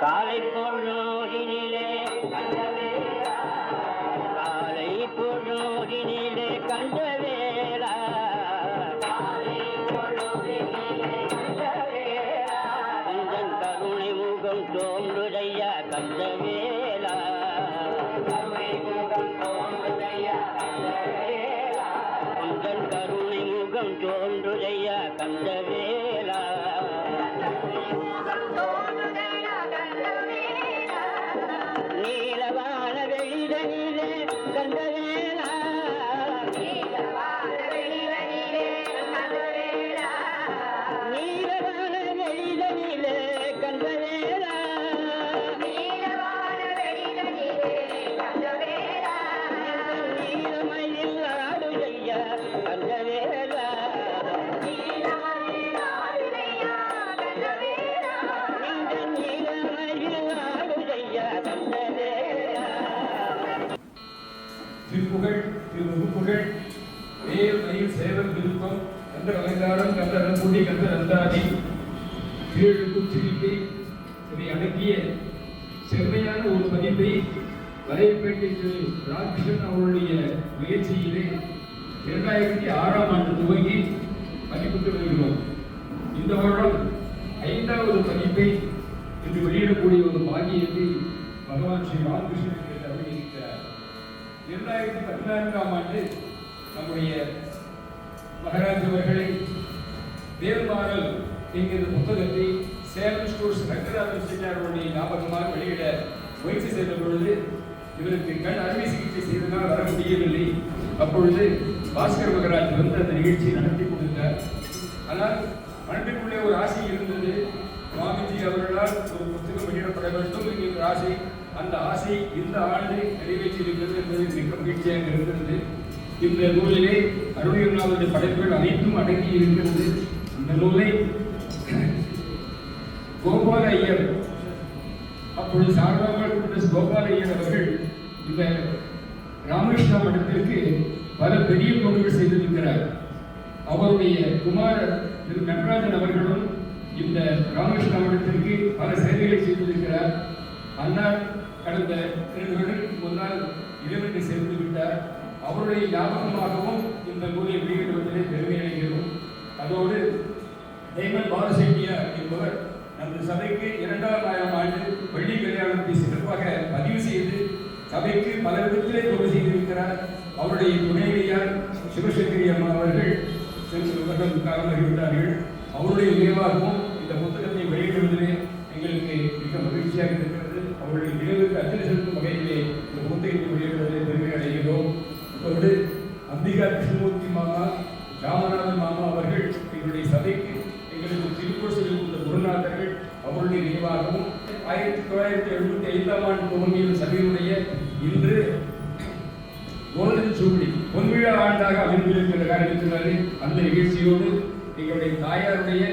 காலை பொழுதினிலே காலை பொழுதினிலே கண்ட கந்தன் கருணை முகம் தோன்றுதையா கந்த வேளா கந்தன் கருணை முகம் தோன்றுதையா கந்த திருப்புகழ் திருமுகப்புகழ் வேல் மயில் சேவல் விருப்பம் கந்த அலங்காரம் கந்த ரங்குடி கந்த நந்தாதி கீழு சிரிப்பை இதை அடக்கிய செம்மையான ஒரு பதிப்பை வரையப்பேட்டை திரு ராகிருஷ்ணன் அவருடைய முயற்சியிலே இரண்டாயிரத்தி ஆறாம் ஆண்டு துவங்கி பதிப்பிட்டு வருகிறோம். இந்த வருடம் ஐந்தாவது பதிப்பை இன்று வெளியிடக்கூடிய ஒரு பாக்கியத்தை பகவான் ஸ்ரீ ராமகிருஷ்ணன் அவர்கள் இருக்கிறார் இரண்டாயிரத்தி பதினான்காம் ஆண்டு நம்முடைய மகராஜ் அவர்களை தேவமாறல் என்கிற புத்தகத்தை சேலம் ஸ்டோர்ஸ் ரங்கநாதன் செட்டியாருடைய ஞாபகமாக வெளியிட முயற்சி செய்த பொழுது இவருக்கு கண் அறுவை சிகிச்சை செய்ததால் வர முடியவில்லை. அப்பொழுது பாஸ்கர் மகராஜ் வந்து அந்த நிகழ்ச்சியை நடத்தி கொடுத்தார் ஆனால் மனதிற்குள்ளே ஒரு ஆசை இருந்தது. சுவாமிஜி அவர்களால் ஒரு புத்தகம் வெளியிடப்பட வேண்டும். என்கிற ஆசை அந்த ஆசை இந்த ஆண்டு நிறைவேற்றியிருக்கிறது என்பது மிக மகிழ்ச்சியாக இருக்கிறது. இந்த நூலிலே அருணையநாதருடைய படைப்புகள் அனைத்தும் அடங்கி இருக்கிறது. இந்த நூலை கோபால ஐயர் அப்பொழுது சாரதாமல் குண்டஸ் கோபால ஐயர் அவர்கள் இந்த ராமகிருஷ்ணா மடத்திற்கு பல பெரிய பொருட்கள் செய்திருக்கிறார். அவருடைய குமாரர் திரு நடராஜன் அவர்களும் இந்த ராமகிருஷ்ண மடத்திற்கு பல சேவைகளை செய்திருக்கிறார். அண்ணா கடந்த இரண்டு வருடங்களுக்கு முன்னால் இறைவனை சேர்ந்து விட்டார். அவருடைய ஞாபகமாகவும் இந்த நூலை வெளியிடுவதிலே பெருமை அடைகிறோம். அதோடு ஹேமந்த் பாலசெட்டியார் என்பவர் நமது சபைக்கு இரண்டாம் ஆயிரம் ஆண்டு வெள்ளி கல்யாணத்தை சிறப்பாக பதிவு செய்து சபைக்கு பல விதத்திலே தொண்டு செய்திருக்கிறார். அவருடைய துணைவியார் சிவசங்கரி அம்மா அவர்கள் சென்று வருடம் காலமாகிவிட்டார்கள் அவருடைய நினைவாகவும் இந்த புத்தகத்தை வெளியிடுவதிலே எங்களுக்கு மிக மகிழ்ச்சியாக இருக்கிறது. அவருடைய நினைவுக்கு அஞ்சலி செலுத்தும் வகையிலே இந்த புத்தகத்தை வெளியிடுவதிலே பெருமை அடைகிறோம். அதோடு அம்பிகா கிருஷ்ணமூர்த்தி மாமா ராமநாதன் மாமா அவர்கள் எங்களுடைய சபைக்கு எங்களுக்கு திருப்பூர் செல்கின்ற குருநாதர்கள் அவருடைய நினைவாகவும் ஆயிரத்தி தொள்ளாயிரத்தி எழுபத்தி ஐந்தாம் ஆண்டு துவங்கிய சபையினுடைய இன்று கோல்டன் ஜூபிலி பொன்விழா ஆண்டாக அமைந்திருக்கிற காரணத்தினாலே அந்த நிகழ்ச்சியோடு எங்களுடைய தாயாருடைய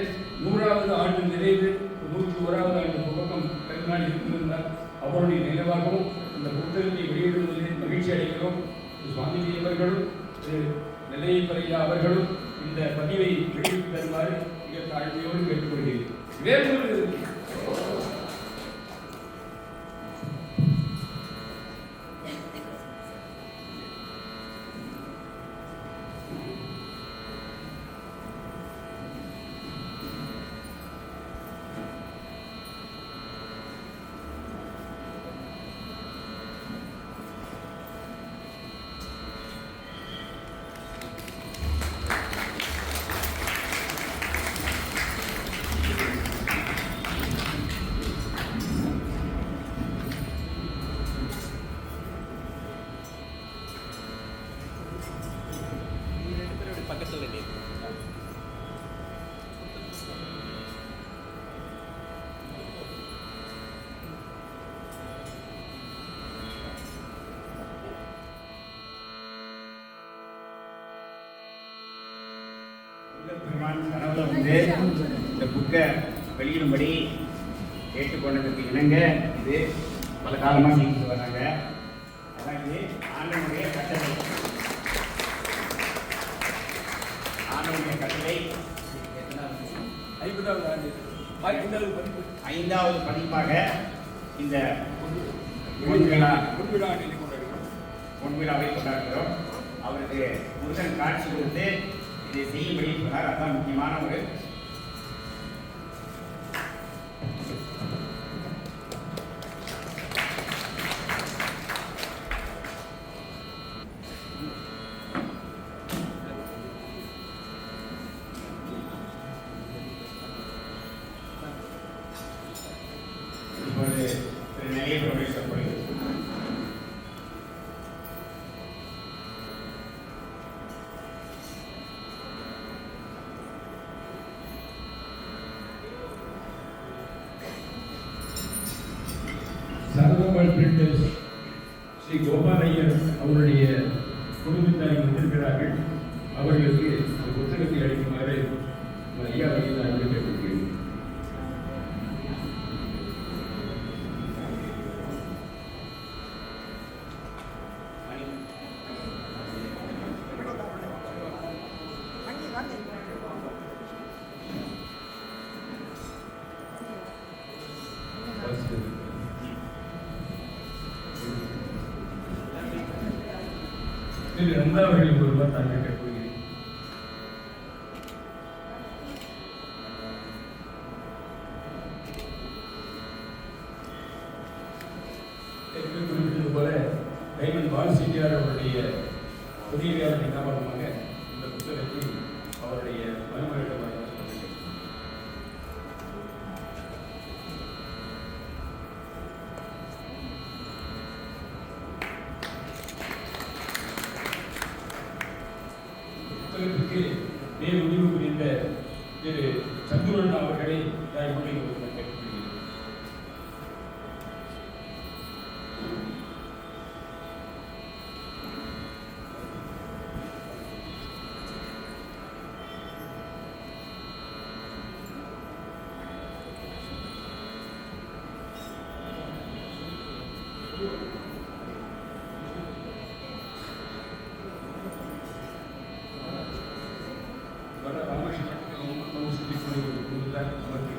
நூறாவது ஆண்டு நிறைவு நூற்றி ஓராவது ஆண்டு துவக்கம் பிறந்தநாள் இருந்திருந்தார் அவருடைய நினைவாகவும் இந்த புத்தகத்தை வெளியிடுவதிலே மகிழ்ச்சி அடைகிறோம். சுவாமிஜி அவர்களும் திரு நெல்லையப்பரையா அவர்களும் இந்த பதிவை வெளியிட்டு தருமாறு மிக தாழ்மையோடு கேட்டுக்கொள்கிறேன். வேறொரு பெருமான் கனவுல வந்து இந்த புக்கை வெளியிடும்படி கேட்டுக்கொண்டதுக்கு இணங்க இது பல காலமாக செஞ்சுட்டு வராங்க. அதான் இது ஆன்லைனுடைய கட்டளை. ஆண்டவனுடைய கட்டளை ஐந்தாவது ஐந்தாவது பதிப்பாக இந்த பொன்விழா பொன்விழா நிலை கொண்டாடுகிறோம் பொன்விழாவை கொண்டாடுகிறோம். அவருக்கு முருகன் காட்சி கொடுத்து இதை செய்யும்படி அதான் முக்கியமான ஒரு சரதம்பாள் பிரிண்டர்ஸ் ஸ்ரீ கோபாலையர் அவருடைய குடும்பத்தார் வந்திருக்கிறார்கள். அவர்களுக்கு புத்தகத்தை அளிக்குமாறு ஐயா திரு நந்தா আমরা